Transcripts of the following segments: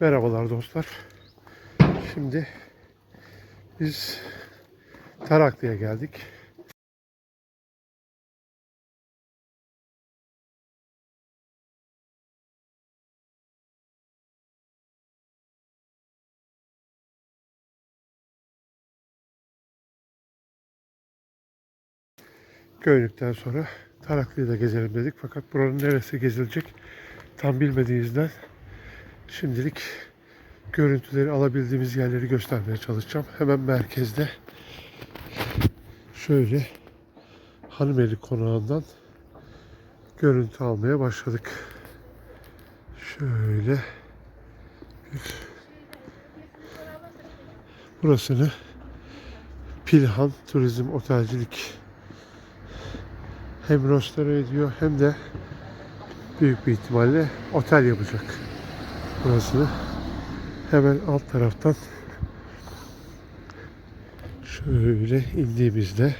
Merhabalar dostlar. Şimdi biz Taraklı'ya geldik. Göynük'ten sonra Taraklı'yı da gezelim dedik. Fakat buranın neresi gezilecek tam bilmediğimizden şimdilik görüntüleri alabildiğimiz yerleri göstermeye çalışacağım. Hemen merkezde şöyle Hanımeli konağından görüntü almaya başladık. Şöyle bir burasını Pilhan Turizm Otelcilik hem restore ediyor hem de büyük bir ihtimalle otel yapacak burasını. Hemen alt taraftan şöyle indiğimizde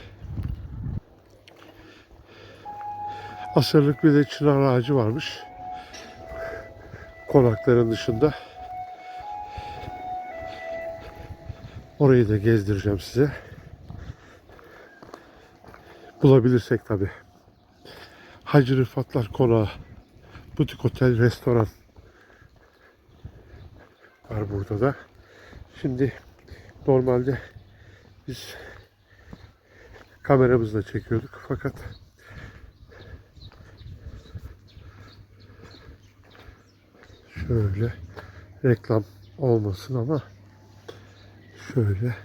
asırlık bir de çınar ağacı varmış. Konakların dışında. Orayı da gezdireceğim size. Bulabilirsek tabi. Hacı Rıfatlar Konağı, butik otel, restoran var burada da. Şimdi normalde biz kameramızla çekiyorduk fakat şöyle reklam olmasın ama şöyle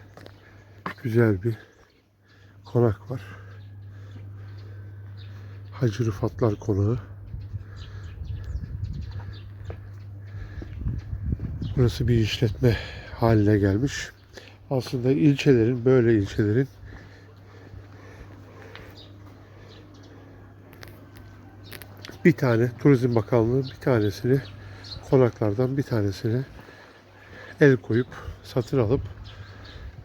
güzel bir konak var. Hacı Rıfatlar Konağı. Burası bir işletme haline gelmiş. Aslında ilçelerin, böyle ilçelerin bir tane Turizm Bakanlığı bir tanesini konaklardan bir tanesini el koyup satın alıp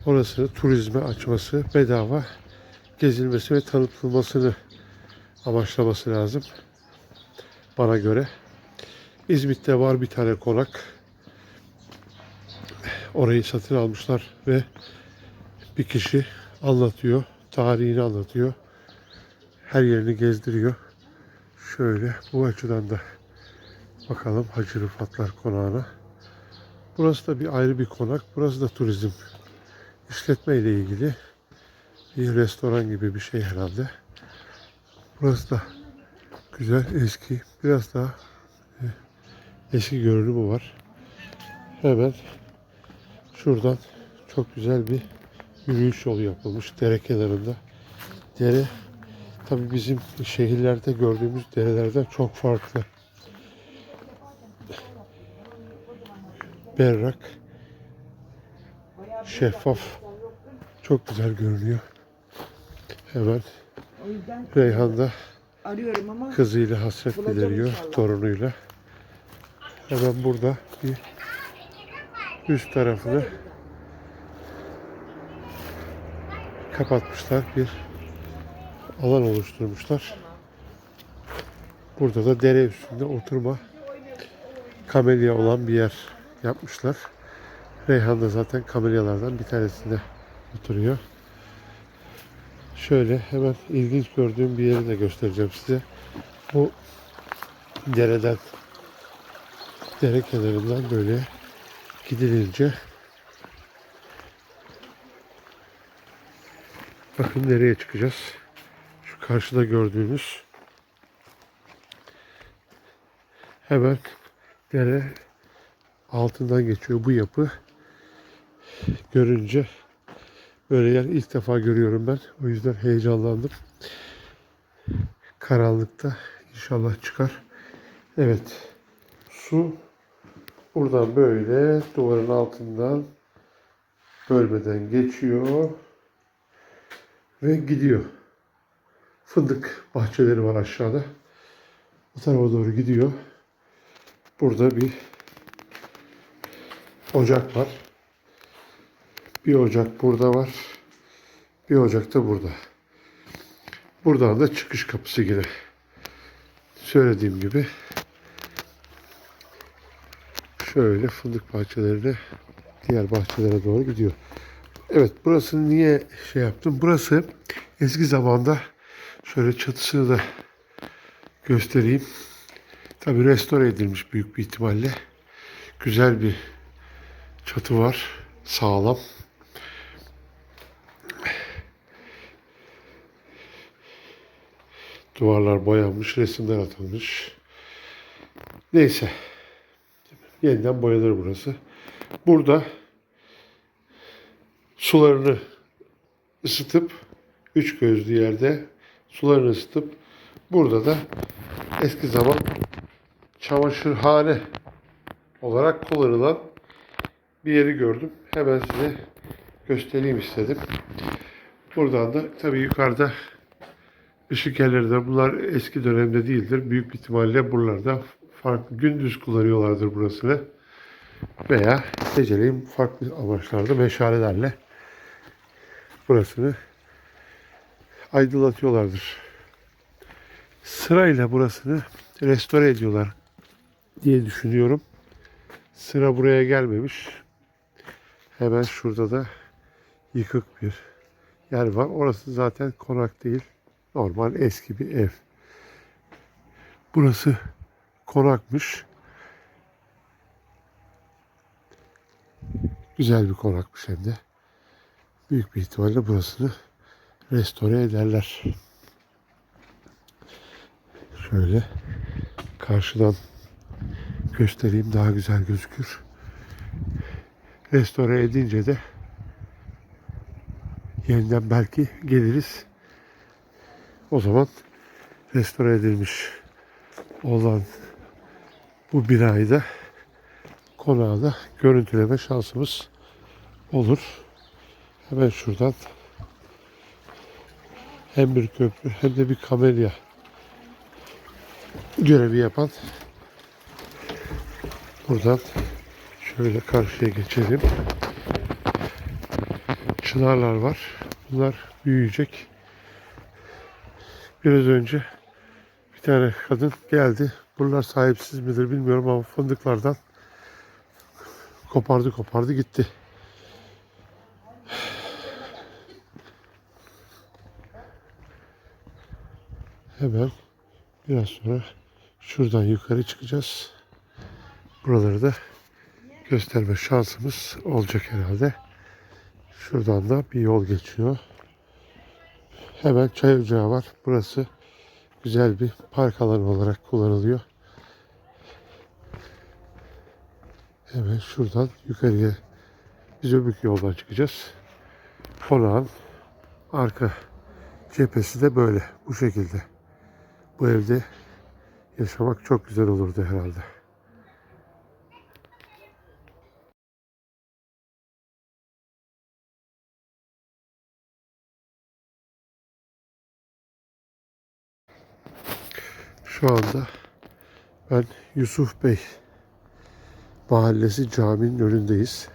orasını turizme açması, bedava gezilmesi ve tanıtılmasını amaçlaması lazım. Bana göre. İzmit'te var bir tane konak. Orayı satın almışlar ve bir kişi anlatıyor, tarihini anlatıyor. Her yerini gezdiriyor. Şöyle bu açıdan da bakalım Hacı Rıfatlar Konağı'na. Burası da bir ayrı bir konak. Burası da turizm işletme ile ilgili bir restoran gibi bir şey herhalde. Burası da güzel, eski. Biraz daha e, eski görünümü var. Hemen şuradan çok güzel bir yürüyüş yolu yapılmış dere kenarında. Dere tabi bizim şehirlerde gördüğümüz derelerden çok farklı. Berrak, şeffaf, çok güzel görünüyor. Hemen Reyhan da arıyorum ama kızıyla hasret gideriyor, torunuyla. Hemen burada bir üst tarafını kapatmışlar. Bir alan oluşturmuşlar. Burada da dere üstünde oturma kamelya olan bir yer yapmışlar. Reyhan da zaten kamelyalardan bir tanesinde oturuyor. Şöyle hemen ilginç gördüğüm bir yeri de göstereceğim size. Bu dereden dere kenarından böyle gidilince bakın nereye çıkacağız. Şu karşıda gördüğünüz hemen dere altından geçiyor bu yapı. Görünce böyle yer ilk defa görüyorum ben. O yüzden heyecanlandım. Karanlıkta inşallah çıkar. Evet. Su buradan böyle duvarın altından bölmeden geçiyor ve gidiyor. Fındık bahçeleri var aşağıda. Bu tarafa doğru gidiyor. Burada bir ocak var. Bir ocak burada var. Bir ocak da burada. Buradan da çıkış kapısı yine. Söylediğim gibi şöyle fındık bahçelerine diğer bahçelere doğru gidiyor. Evet burasını niye şey yaptım? Burası eski zamanda şöyle çatısını da göstereyim. Tabi restore edilmiş büyük bir ihtimalle. Güzel bir çatı var. Sağlam. Duvarlar boyanmış, resimler atılmış. Neyse. Yeniden boyanır burası. Burada sularını ısıtıp üç gözlü yerde sularını ısıtıp burada da eski zaman çamaşırhane olarak kullanılan bir yeri gördüm. Hemen size göstereyim istedim. Buradan da tabii yukarıda ışık yerleri de bunlar eski dönemde değildir. Büyük bir ihtimalle buralarda farklı gündüz kullanıyorlardır burasını. Veya geceleyin farklı amaçlarda meşalelerle burasını aydınlatıyorlardır. Sırayla burasını restore ediyorlar diye düşünüyorum. Sıra buraya gelmemiş. Hemen şurada da yıkık bir yer var. Orası zaten konak değil. Normal eski bir ev. Burası konakmış. Güzel bir konakmış hem de. Büyük bir ihtimalle burasını restore ederler. Şöyle karşıdan göstereyim daha güzel gözükür. Restore edince de yeniden belki geliriz. O zaman restore edilmiş olan bu binayı da konağı da görüntüleme şansımız olur. Hemen şuradan hem bir köprü hem de bir kamelya görevi yapan buradan şöyle karşıya geçelim. Çınarlar var. Bunlar büyüyecek. Biraz önce bir tane kadın geldi. Bunlar sahipsiz midir bilmiyorum ama fındıklardan kopardı kopardı gitti. Hemen biraz sonra şuradan yukarı çıkacağız. Buraları da gösterme şansımız olacak herhalde. Şuradan da bir yol geçiyor. Hemen çay ocağı var. Burası güzel bir park alanı olarak kullanılıyor. Hemen şuradan yukarıya biz öbür yoldan çıkacağız. Konağın arka cephesi de böyle bu şekilde. Bu evde yaşamak çok güzel olurdu herhalde. Şu anda ben Yusuf Bey Mahallesi caminin önündeyiz.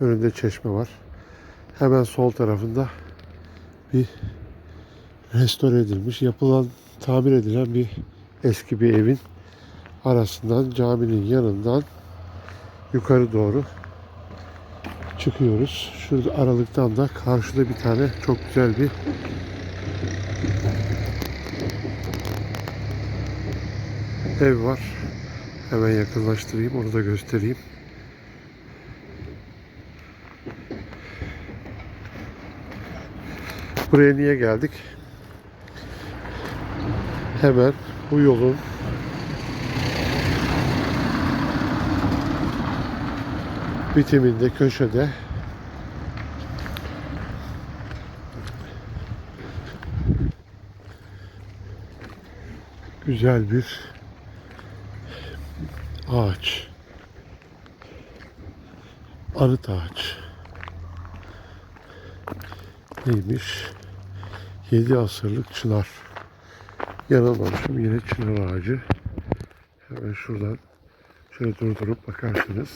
Önünde çeşme var. Hemen sol tarafında bir restore edilmiş, yapılan, tamir edilen bir eski bir evin arasından caminin yanından yukarı doğru çıkıyoruz. Şurada aralıktan da karşıda bir tane çok güzel bir ev var. Hemen yakınlaştırayım, onu da göstereyim. Buraya niye geldik? Hemen bu yolun bitiminde köşede güzel bir ağaç. Arıt ağaç. Neymiş? 7 asırlık çınar. Yanılmamışım yine çınar ağacı. Hemen şuradan şöyle durdurup bakarsınız.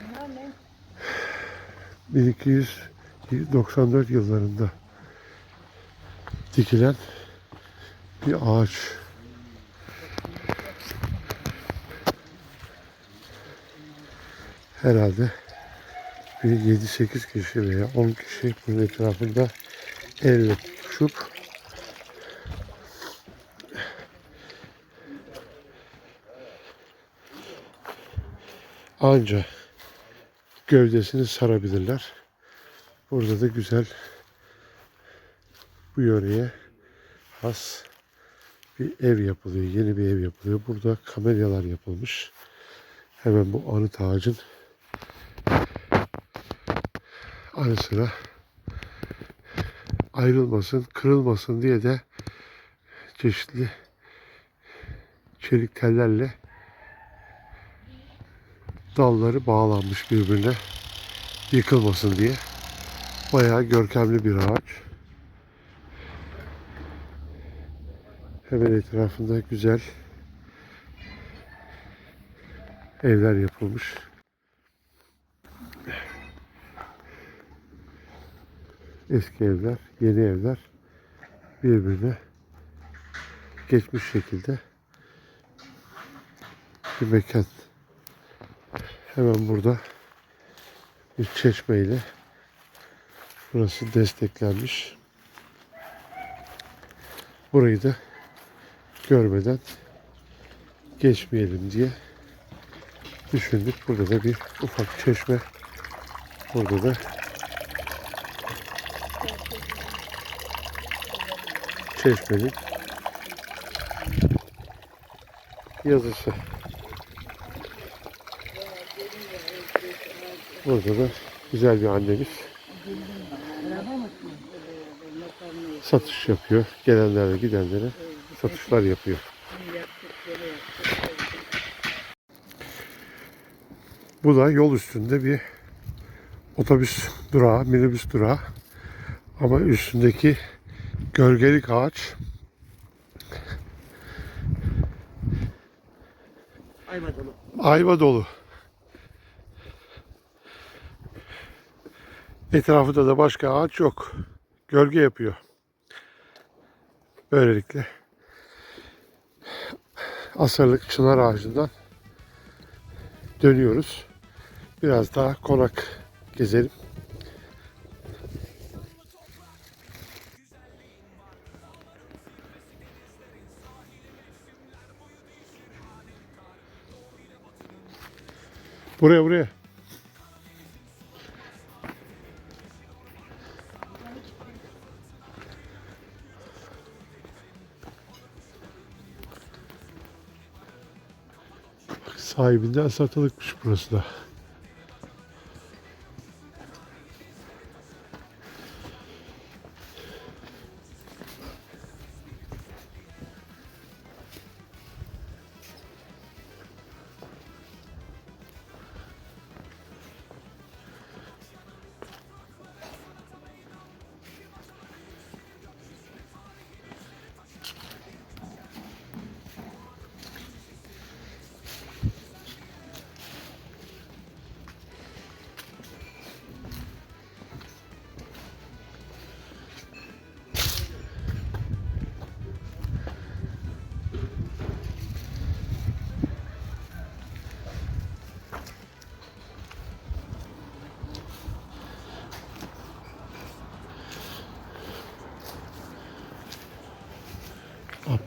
Bunlar ne? 1294 yıllarında dikilen bir ağaç. Herhalde bir 7-8 kişi veya 10 kişi bunun etrafında elle tutuşup anca gövdesini sarabilirler. Burada da güzel bu yöreye has bir ev yapılıyor. Yeni bir ev yapılıyor. Burada kamelyalar yapılmış. Hemen bu anıt ağacın ara sıra ayrılmasın, kırılmasın diye de çeşitli çelik tellerle dalları bağlanmış birbirine yıkılmasın diye. Bayağı görkemli bir ağaç. Hemen etrafında güzel evler yapılmış. Eski evler, yeni evler birbirine geçmiş şekilde bir mekan. Hemen burada bir çeşmeyle burası desteklenmiş. Burayı da görmeden geçmeyelim diye düşündük. Burada da bir ufak çeşme. Burada da çeşmenin yazısı. Burada da güzel bir annemiz satış yapıyor. Gelenlere gidenlere satışlar yapıyor. Bu da yol üstünde bir otobüs durağı, minibüs durağı. Ama üstündeki gölgelik ağaç Ayva dolu. ayva dolu. Etrafında da başka ağaç yok. Gölge yapıyor. Böylelikle asırlık çınar ağacından dönüyoruz. Biraz daha konak gezelim. Buraya buraya. Bak, Sahibinden satılıkmış burası da.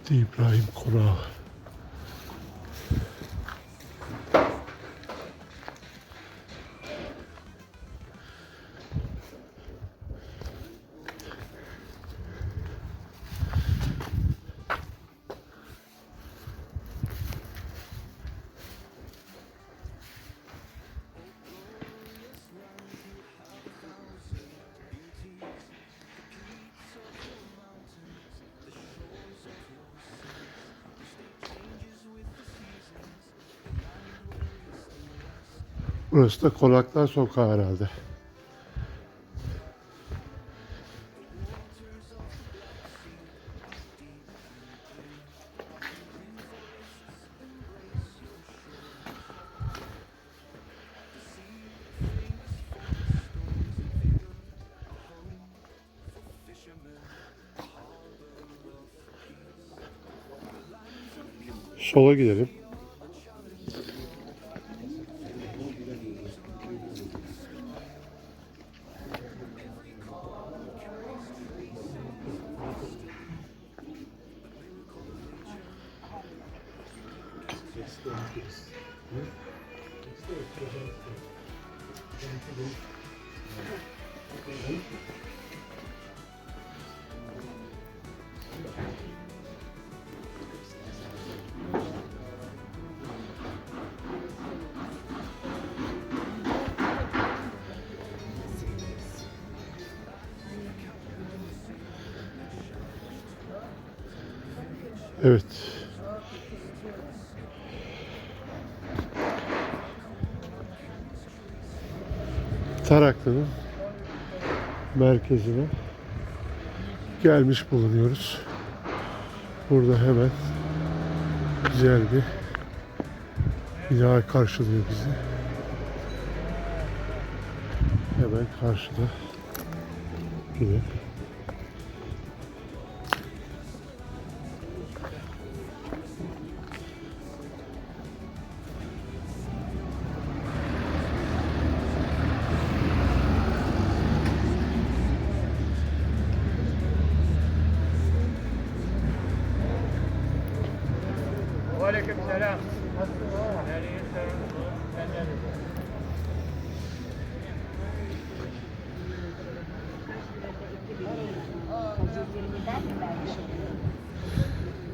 die Brahim Koller. Burası da Konaklar Sokağı herhalde. Sola gidelim. Evet. Taraklı'nın merkezine gelmiş bulunuyoruz. Burada hemen güzel bir bina karşılıyor bizi. Hemen karşıda yine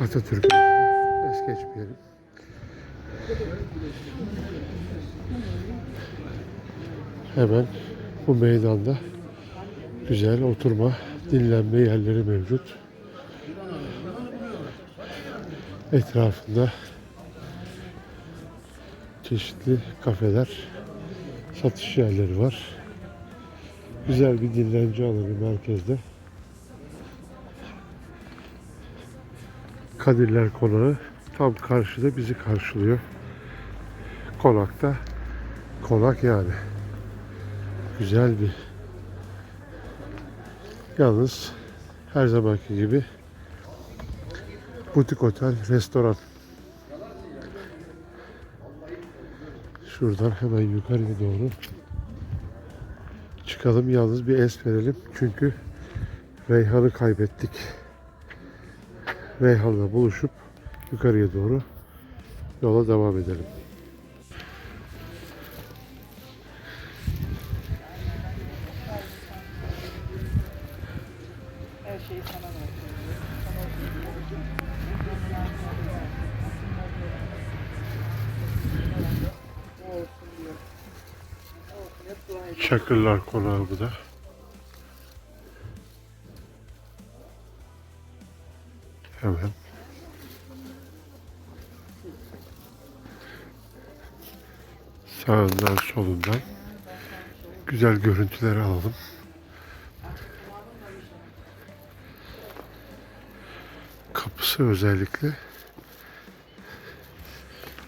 Atatürk'ü es geçmeyelim. Hemen bu meydanda güzel oturma, dinlenme yerleri mevcut. Etrafında çeşitli kafeler, satış yerleri var. Güzel bir dinlence alanı merkezde. Kadirler Konağı tam karşıda bizi karşılıyor. Konakta konak yani. Güzel bir yalnız her zamanki gibi butik otel, restoran. Şuradan hemen yukarıya doğru çıkalım. Yalnız bir es verelim. Çünkü Reyhan'ı kaybettik. Reyhan'la buluşup yukarıya doğru yola devam edelim. Çakırlar Konağı bu da. Hemen. Sağından solundan güzel görüntüleri alalım. Kapısı özellikle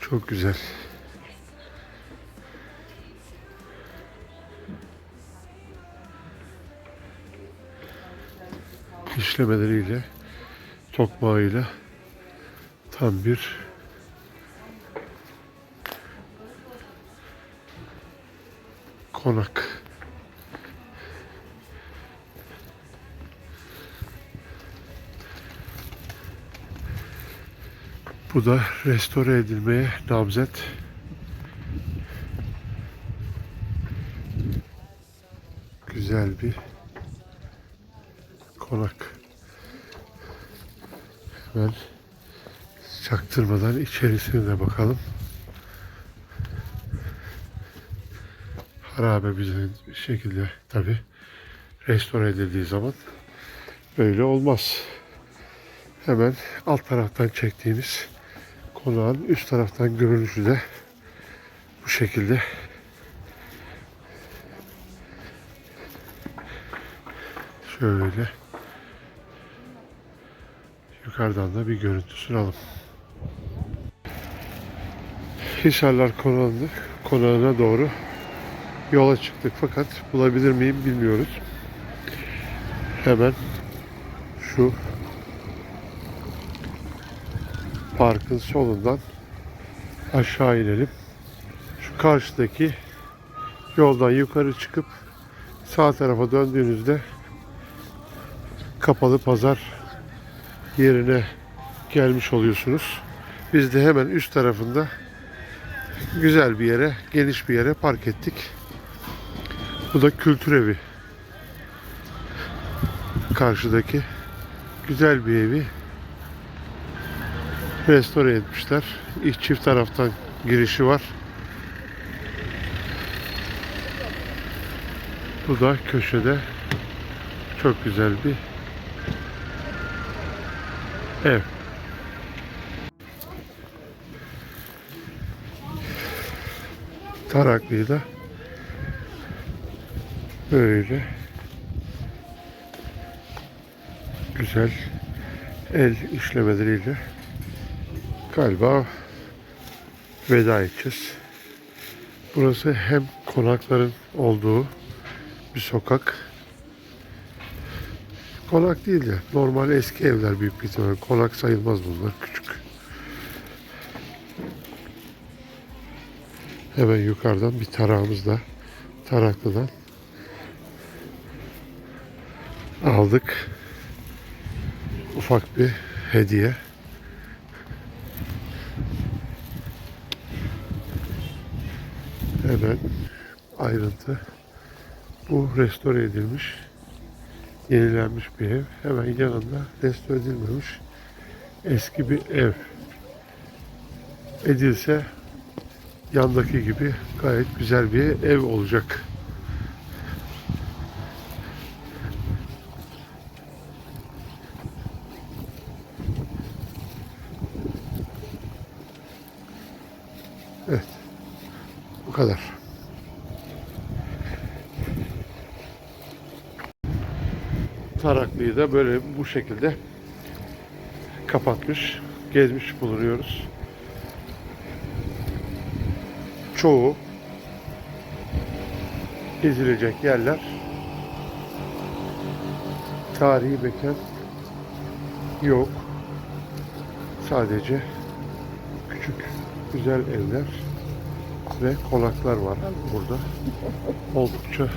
çok güzel. işlemeleriyle, tokmağıyla tam bir konak. Bu da restore edilmeye namzet. Güzel bir konak. Hemen çaktırmadan içerisine de bakalım. Harabe bir şekilde tabi restore edildiği zaman böyle olmaz. Hemen alt taraftan çektiğimiz konağın üst taraftan görünüşü de bu şekilde. Şöyle yukarıdan da bir görüntüsünü alalım. Hisarlar konağında, konağına doğru yola çıktık fakat bulabilir miyim bilmiyoruz. Hemen şu parkın solundan aşağı inelim. Şu karşıdaki yoldan yukarı çıkıp sağ tarafa döndüğünüzde kapalı pazar yerine gelmiş oluyorsunuz. Biz de hemen üst tarafında güzel bir yere, geniş bir yere park ettik. Bu da kültür evi. Karşıdaki güzel bir evi restore etmişler. İlk çift taraftan girişi var. Bu da köşede çok güzel bir ev. Taraklı'yı da böyle güzel el işlemeleriyle galiba veda edeceğiz. Burası hem konakların olduğu bir sokak. Konak değil de normal eski evler büyük bir ihtimalle. Konak sayılmaz bunlar küçük. Hemen yukarıdan bir tarağımız da Taraklı'dan aldık. Ufak bir hediye. Hemen ayrıntı. Bu restore edilmiş, yenilenmiş bir ev. Hemen yanında restore edilmemiş eski bir ev. Edilse yandaki gibi gayet güzel bir ev olacak. Evet. Bu kadar. Taraklı'yı da böyle bu şekilde kapatmış, gezmiş bulunuyoruz. Çoğu gezilecek yerler tarihi mekan yok. Sadece küçük güzel evler ve konaklar var burada. Oldukça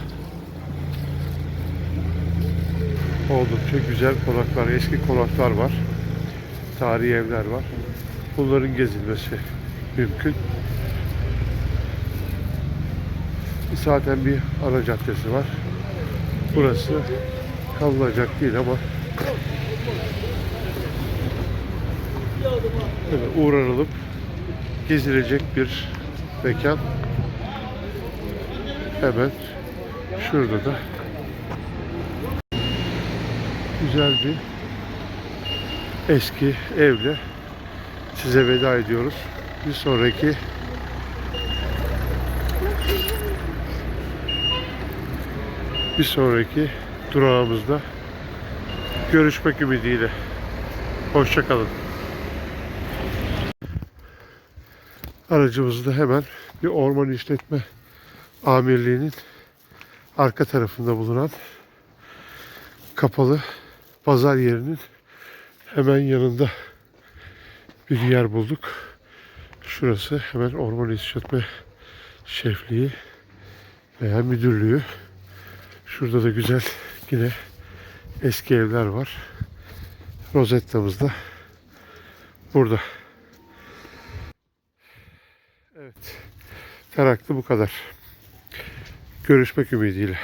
oldukça güzel konaklar, eski konaklar var. Tarihi evler var. Bunların gezilmesi mümkün. Zaten bir ana caddesi var. Burası kalınacak değil ama böyle uğranılıp gezilecek bir mekan. Hemen şurada da güzel bir eski evle size veda ediyoruz. Bir sonraki bir sonraki durağımızda görüşmek ümidiyle. Hoşçakalın. Aracımızı da hemen bir orman işletme amirliğinin arka tarafında bulunan kapalı pazar yerinin hemen yanında bir yer bulduk. Şurası hemen orman işletme şefliği veya müdürlüğü. Şurada da güzel yine eski evler var. Rozettamız da burada. Evet. Taraklı bu kadar. Görüşmek ümidiyle.